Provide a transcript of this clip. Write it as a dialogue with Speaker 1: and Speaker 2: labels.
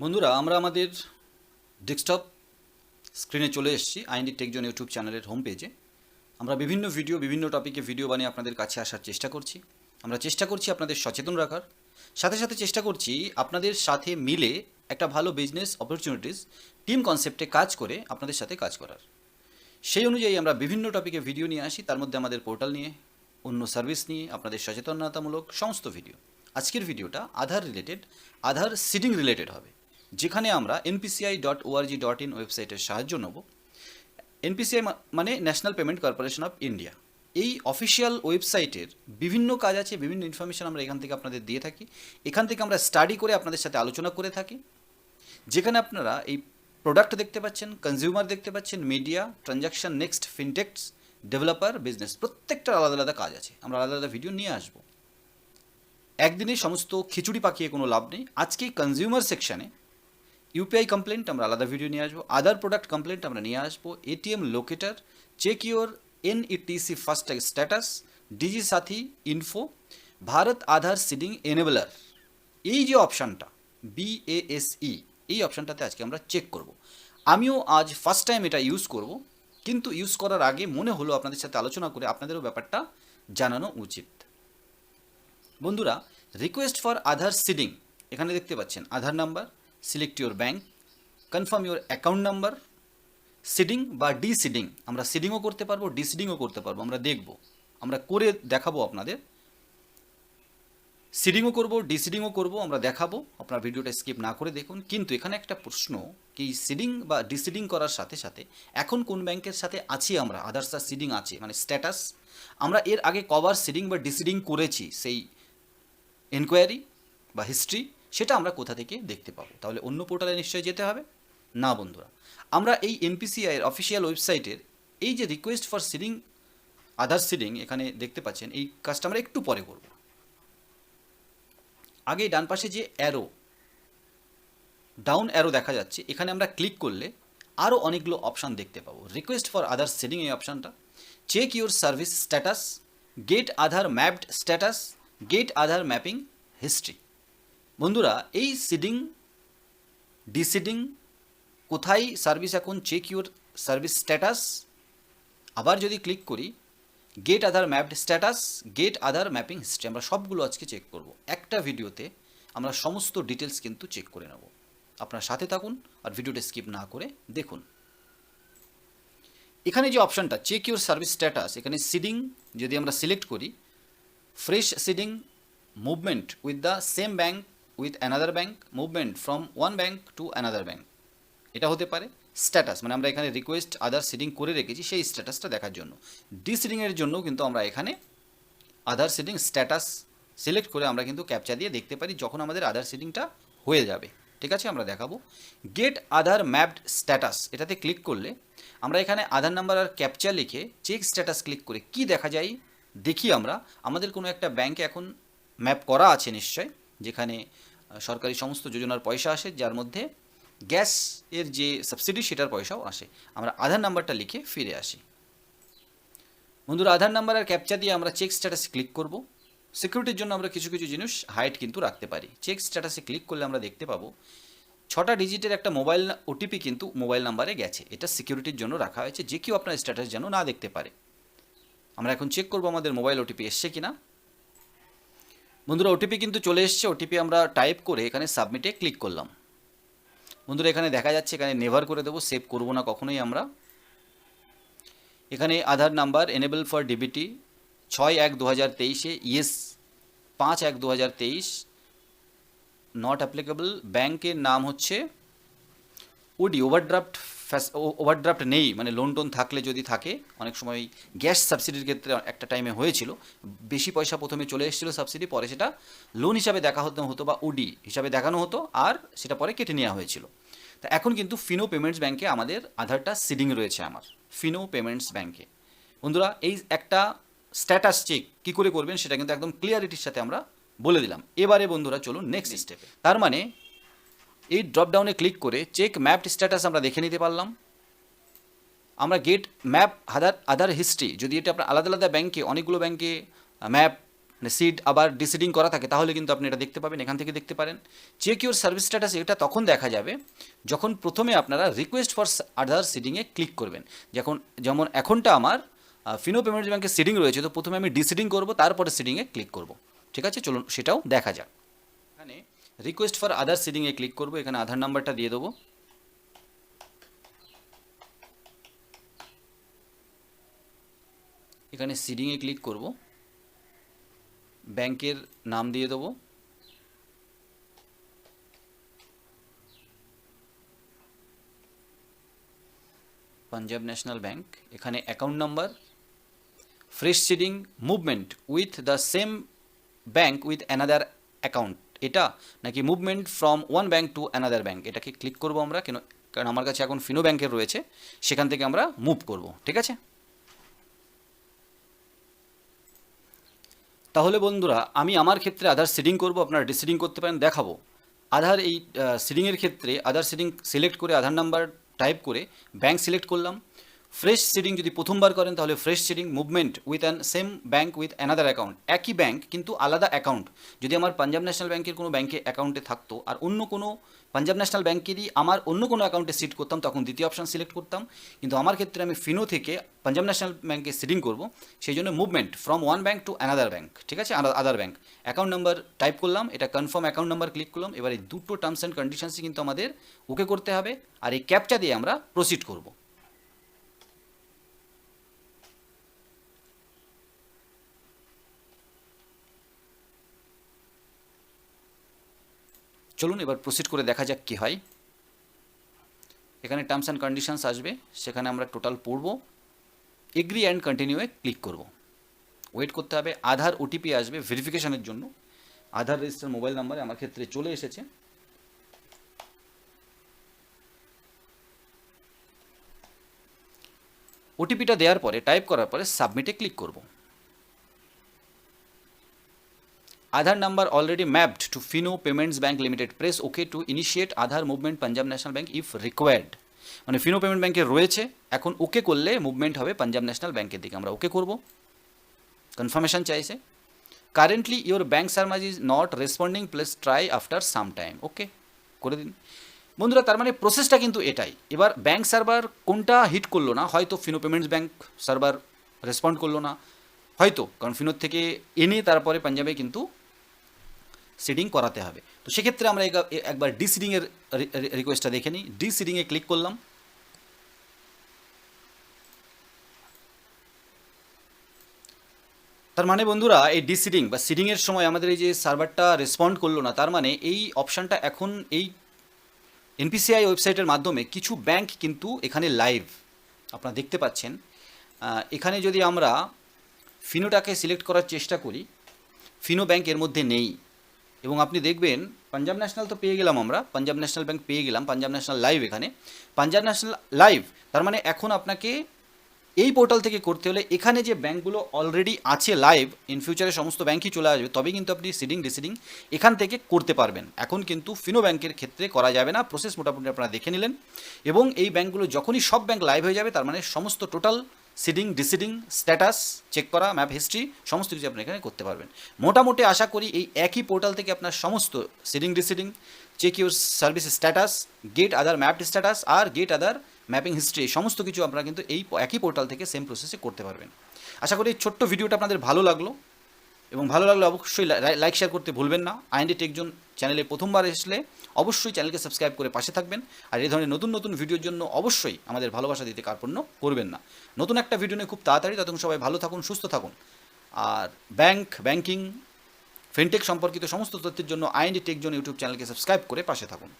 Speaker 1: বন্ধুরা, আমরা আমাদের ডেস্কটপ স্ক্রিনে চলে এসেছি আইনডি টেকজন ইউটিউব চ্যানেলের হোম পেজে আমরা বিভিন্ন ভিডিও বিভিন্ন টপিকে ভিডিও বানিয়ে আপনাদের কাছে আসার চেষ্টা করছি। আমরা চেষ্টা করছি আপনাদের সচেতন রাখার। সাথে সাথে চেষ্টা করছি আপনাদের সাথে মিলে একটা ভালো বিজনেস অপরচুনিটিস টিম কনসেপ্টে কাজ করে আপনাদের সাথে কাজ করার। সেই অনুযায়ী আমরা বিভিন্ন টপিকে ভিডিও নিয়ে আসি, তার মধ্যে আমাদের পোর্টাল নিয়ে, অন্য সার্ভিস নিয়ে, আপনাদের সচেতনতামূলক সমস্ত ভিডিও আজকের ভিডিওটা Aadhaar related Aadhaar seeding related হবে। যেখানে আমরা NPCI dot org dot in ওয়েবসাইটের সাহায্য নেব। এনপিসিআই মানে National Payment Corporation of India এই অফিসিয়াল ওয়েবসাইটের বিভিন্ন কাজ আছে, বিভিন্ন ইনফরমেশন আমরা এখান থেকে আপনাদের দিয়ে থাকি। এখান থেকে আমরা স্টাডি করে আপনাদের সাথে আলোচনা করে থাকি। যেখানে আপনারা এই প্রোডাক্ট দেখতে পাচ্ছেন কনজিউমার দেখতে পাচ্ছেন media transaction next fintechs developer business প্রত্যেকটার আলাদা আলাদা কাজ আছে। আমরা আলাদা আলাদা ভিডিও নিয়ে আসব। একদিনে সমস্ত খিচুড়ি পাকিয়ে কোনো লাভ নেই। আজকে কনজিউমার সেকশানে ইউপিআই কমপ্লেন্ট আমরা আলাদা ভিডিও নিয়ে আসব। আদার প্রোডাক্ট কমপ্লেন্ট আমরা নিয়ে আসব। ATM locator check your NETC fast status DigiSaathi info Bharat Aadhaar seeding enabler এই যে অপশানটা বিএএসই এই অপশানটাতে আজকে আমরা চেক করব। আমিও আজ ফার্স্ট টাইম এটা ইউজ করব। কিন্তু ইউজ করার আগে মনে হলো আপনাদের সাথে আলোচনা করে আপনাদেরও ব্যাপারটা জানানো উচিত। বন্ধুরা রিকোয়েস্ট ফর আধার সিডিং এখানে দেখতে পাচ্ছেন Aadhaar number select your bank confirm your account number seeding বা ডি সিডিং আমরা সিডিংও করতে পারব ডি সিডিংও করতে পারব, আমরা দেখব। আমরা করে দেখাবো আপনাদের। সিডিংও করব ডিসিডিংও করব, আমরা দেখাবো। আপনার ভিডিওটা স্কিপ না করে দেখুন। কিন্তু এখানে একটা প্রশ্ন, কি সিডিং বা ডিসিডিং করার সাথে সাথে এখন কোন ব্যাংকের সাথে আছি আমরা? আদার্স আর সিডিং আছে মানে স্ট্যাটাস আমরা এর আগে কবার সিডিং বা ডিসিডিং করেছি, সেই এনকোয়ারি বা হিস্ট্রি সেটা আমরা কোথা থেকে দেখতে পাবো? তাহলে অন্য পোর্টালে নিশ্চয়ই যেতে হবে? না বন্ধুরা। আমরা এই এনপিসিআইয়ের অফিসিয়াল ওয়েবসাইটের এই যে request for seeding Aadhaar seeding এখানে দেখতে পাচ্ছেন, এই কাজটা আমরা একটু পরে করব। আগে ডান পাশে যে অ্যারো ডাউন অ্যারো দেখা যাচ্ছে, এখানে আমরা ক্লিক করলে আরও অনেকগুলো অপশান দেখতে পাবো। রিকোয়েস্ট ফর আধার সিডিং এই অপশানটা check your service status get Aadhaar mapped status get Aadhaar mapping history বন্ধুরা, এই সিডিং ডিসিডিং কোথায় সার্ভিস এখন চেক ইউর সার্ভিস স্ট্যাটাস আবার যদি ক্লিক করি get Aadhaar mapped status get Aadhaar mapping history আমরা সবগুলো আজকে চেক করব। একটা ভিডিওতে আমরা সমস্ত ডিটেলস কিন্তু চেক করে নেব। আপনার সাথে থাকুন আর ভিডিওটা স্কিপ না করে দেখুন। এখানে যে অপশানটা চেক ইউর সার্ভিস স্ট্যাটাস এখানে সিডিং যদি আমরা সিলেক্ট করি fresh seeding movement with the same bank with another bank movement from one bank to another bank এটা হতে পারে স্ট্যাটাস মানে আমরা এখানে রিকোয়েস্ট আধার সিডিং করে রেখেছি সেই স্ট্যাটাসটা দেখার জন্য। ডিসিডিংয়ের জন্য কিন্তু আমরা এখানে আধার সিডিং স্ট্যাটাস সিলেক্ট করে আমরা কিন্তু ক্যাপচা দিয়ে দেখতে পারি যখন আমাদের আধার সিডিংটা হয়ে যাবে। ঠিক আছে, আমরা দেখাবো। গেট আধার ম্যাপড স্ট্যাটাস এটাতে ক্লিক করলে আমরা এখানে আধার নাম্বার আর ক্যাপচা লিখে চেক স্ট্যাটাস ক্লিক করে কি দেখা যায় দেখি আমরা। আমাদের কোনো একটা ব্যাংকে এখন ম্যাপ করা আছে নিশ্চয়, যেখানে সরকারি সমস্ত যোজনার পয়সা আসে, যার মধ্যে গ্যাস এর যে সাবসিডি সেটার পয়সাও আসে। আমরা আধার নাম্বারটা লিখে ফিরে আসি। বন্ধুরা, আধার নাম্বার আর ক্যাপচা দিয়ে আমরা চেক স্ট্যাটাসে ক্লিক করব। সিকিউরিটির জন্য আমরা কিছু কিছু জিনিস হাইট কিন্তু রাখতে পারি। চেক স্ট্যাটাসে ক্লিক করলে আমরা দেখতে পাবো, ছটা ডিজিটের একটা মোবাইল ওটিপি কিন্তু মোবাইল নাম্বারে গেছে। এটা সিকিউরিটির জন্য রাখা হয়েছে, যে কেউ আপনার স্ট্যাটাস যেন না দেখতে পারে। আমরা এখন চেক করব আমাদের মোবাইল ওটিপি এসছে কিনা। বন্ধুরা ওটিপি কিন্তু চলে এসছে। ওটিপি আমরা টাইপ করে এখানে সাবমিটে ক্লিক করলাম। বন্ধুরা, এখানে দেখা যাচ্ছে, এখানে নেভার করে দেবো সেভ করব না কখনোই আমরা। এখানে Aadhaar number enable for DBT ছয় এক দু হাজার তেইশে ইয়েস পাঁচ এক দু হাজার তেইশ নট অ্যাপ্লিকেবল ব্যাংকের নাম হচ্ছে ওডি ওভারড্রাফট ওভারড্রাফট নেই মানে লোন টোন থাকলে যদি থাকে অনেক সময় গ্যাস সাবসিডির ক্ষেত্রে একটা টাইমে হয়েছিল বেশি পয়সা প্রথমে চলে এসেছিল সাবসিডি পরে সেটা লোন হিসাবে দেখা হতো হতো বা ওডি হিসাবে দেখানো হতো আর সেটা পরে কেটে নেওয়া হয়েছিল। তা এখন কিন্তু ফিনো পেমেন্টস ব্যাংকে আমাদের আধারটা সিডিং রয়েছে আমার ফিনো পেমেন্টস ব্যাংকে বন্ধুরা এই একটা স্ট্যাটাস চেক কী করে করবেন সেটা কিন্তু একদম ক্লিয়ারিটির সাথে আমরা বলে দিলাম। এবারে বন্ধুরা চলুন নেক্সট স্টেপে তার মানে এই ড্রপডাউনে ক্লিক করে চেক ম্যাপড স্ট্যাটাস আমরা দেখে নিতে পারলাম। আমরা get map Aadhaar Aadhaar history যদি এটা আপনার আলাদা আলাদা ব্যাংকে অনেকগুলো ব্যাংকে ম্যাপ মানে সিড আবার ডিসিডিং করা থাকে, তাহলে কিন্তু আপনি এটা দেখতে পাবেন, এখান থেকে দেখতে পারেন। চেক ইউর সার্ভিস স্ট্যাটাস এটা তখন দেখা যাবে যখন প্রথমে আপনারা রিকোয়েস্ট ফর আধার সিডিংয়ে ক্লিক করবেন। যখন, যেমন এখনটা আমার ফিনো পেমেন্ট ব্যাঙ্কের সিডিং রয়েছে, তো প্রথমে আমি ডিসিডিং করব, তারপরে সিডিংয়ে ক্লিক করব। ঠিক আছে? চলুন, সেটাও দেখা যাক। রিকোয়েস্ট ফর আধার সিডিংয়ে ক্লিক করব, এখানে আধার নাম্বারটা দিয়ে দেবো। এখানে সিডিংয়ে ক্লিক করব। ব্যাংকের নাম দিয়ে দেবো। পাঞ্জাব ন্যাশনাল ব্যাংক এখানে account number fresh seeding movement with the same bank with another account এটা নাকি movement from one bank to another bank এটাকে ক্লিক করব আমরা, কেন কারণ আমার কাছে এখন ফিনো ব্যাংকের রয়েছে, সেখান থেকে আমরা মুভ করব, ঠিক আছে? তাহলে বন্ধুরা, আমি আমার ক্ষেত্রে আধার সিডিং করব, আপনারা ডিসিডিং করতে পারেন, দেখাবো। আধার এই সিডিংয়ের ক্ষেত্রে আধার সিডিং সিলেক্ট করে আধার নাম্বার টাইপ করে ব্যাংক সিলেক্ট করলাম। ফ্রেশ সিডিং যদি প্রথমবার করেন, তাহলে fresh seeding movement with an same bank with another account একই ব্যাঙ্ক কিন্তু আলাদা অ্যাকাউন্ট যদি আমার পাঞ্জাব ন্যাশনাল ব্যাঙ্কের কোনো ব্যাংকে অ্যাকাউন্টে থাকতো, আর অন্য কোনো পাঞ্জাব ন্যাশনাল ব্যাঙ্কেরই আমার অন্য কোনো অ্যাকাউন্টে সিট করতাম, তখন দ্বিতীয় অপশান সিলেক্ট করতাম। কিন্তু আমার ক্ষেত্রে আমি ফিনো থেকে পাঞ্জাব ন্যাশনাল ব্যাঙ্কে সিডিং করব, সেই জন্য movement from one bank to another bank ঠিক আছে? Other bank account number type করলাম, এটা কনফার্ম অ্যাকাউন্ট নাম্বার ক্লিক করলাম, এবার এই দুটো টার্মস অ্যান্ড কন্ডিশনসই কিন্তু আমাদের ওকে করতে হবে, আর এই ক্যাপচা দিয়ে আমরা প্রসিড করব। চলুন এবার প্রসিড করে দেখা যাক কী হয়। এখানে টার্মস অ্যান্ড কন্ডিশনস আসবে, সেখানে আমরা টোটাল পড়ব এগ্রি অ্যান্ড কন্টিনিউয়ে ক্লিক করব। ওয়েট করতে হবে, আধার ওটিপি আসবে ভেরিফিকেশনের জন্য। আধার রেজিস্টার মোবাইল নাম্বারে আমার ক্ষেত্রে চলে এসেছে। ওটিপিটা দেওয়ার পরে টাইপ করার পরে সাবমিটে ক্লিক করব। Aadhaar number already mapped to Fino Payments Bank Limited. Press OK to initiate Aadhaar movement Punjab National Bank if required. মানে ফিনো পেমেন্ট ব্যাংকে রয়েছে, এখন ওকে করলে মুভমেন্ট হবে পাঞ্জাব ন্যাশনাল ব্যাংকের দিকে। আমরা ওকে করব। কনফার্মেশন চাইছে। Currently your bank সার্মাজ is not responding please try after some time okay করে দিন। বন্ধুরা, তার মানে প্রসেসটা কিন্তু এটাই। এবার ব্যাংক সার্ভার কোনটা হিট করল না, হয়তো ফিনো পেমেন্টস ব্যাংক সার্ভার রেসপন্ড করল না। হয়তো, কারণ ফিনোর থেকে এনে তারপরে পাঞ্জাবে কিন্তু সিডিং করাতে হবে। তো সেক্ষেত্রে আমরা একা- একবার ডি সিডিংয়ের রিকোয়েস্টটা দেখে নিই। ডি সিডিংয়ে ক্লিক করলাম। তার মানে বন্ধুরা, এই ডি সিডিং বা সিডিংয়ের সময় আমাদের এই যে সার্ভারটা রেসপন্ড করল না, তার মানে এই অপশানটা এখন এই এনপিসিআই ওয়েবসাইটের মাধ্যমে কিছু ব্যাংক কিন্তু এখানে লাইভ আপনারা দেখতে পাচ্ছেন। এখানে যদি আমরা ফিনোটাকে সিলেক্ট করার চেষ্টা করি ফিনো ব্যাংক এর মধ্যে নেই। এবং আপনি দেখবেন, পাঞ্জাব ন্যাশনাল তো পেয়ে গেলাম আমরা, পাঞ্জাব ন্যাশনাল ব্যাংক পেয়ে গেলাম, পাঞ্জাব ন্যাশনাল লাইভ এখানে। পাঞ্জাব ন্যাশনাল লাইভ, তার মানে এখন আপনাকে এই পোর্টাল থেকে করতে হলে এখানে যে ব্যাঙ্কগুলো অলরেডি আছে লাইভ ইন ফিউচারে সমস্ত ব্যাঙ্কই চলে আসবে, তবেই কিন্তু আপনি সিডিং ডিসিডিং এখান থেকে করতে পারবেন। এখন কিন্তু ফিনো ব্যাংকের ক্ষেত্রে করা যাবে না প্রসেস মোটামুটি আপনারা দেখে নিলেন। এবং এই ব্যাঙ্কগুলো যখনই সব ব্যাঙ্ক লাইভ হয়ে যাবে, তার মানে সমস্ত total seeding, deseeding, status, check করা, ম্যাপ হিস্ট্রি, সমস্ত কিছু আপনি এখানে করতে পারবেন। মোটামুটি আশা করি এই একই পোর্টাল থেকে আপনার সমস্ত seeding, deseeding, check your service status, get Aadhaar map status R get Aadhaar mapping history সমস্ত কিছু আপনারা কিন্তু এই একই পোর্টাল থেকে সেম প্রসেসে করতে পারবেন। আশা করি এই ছোট্ট ভিডিওটা আপনাদের ভালো লাগল। এবং ভালো লাগলে অবশ্যই লাইক শেয়ার করতে ভুলবেন না। আইএনডি টেকজন চ্যানেলে প্রথমবার এসলে অবশ্যই চ্যানেলকে সাবস্ক্রাইব করে পাশে থাকবেন। আর এই ধরনের নতুন নতুন ভিডিওর জন্য অবশ্যই আমাদের ভালোবাসা দিতে কার্পণ্য করবেন না। নতুন একটা ভিডিও নিয়ে খুব তাড়াতাড়ি, ততক্ষণ সবাই ভালো থাকুন, সুস্থ থাকুন। আর ব্যাংক ব্যাংকিং ফিনটেক সম্পর্কিত সমস্ত তথ্যের জন্য আইএনডি টেকজন ইউটিউব চ্যানেলকে সাবস্ক্রাইব করে পাশে থাকুন।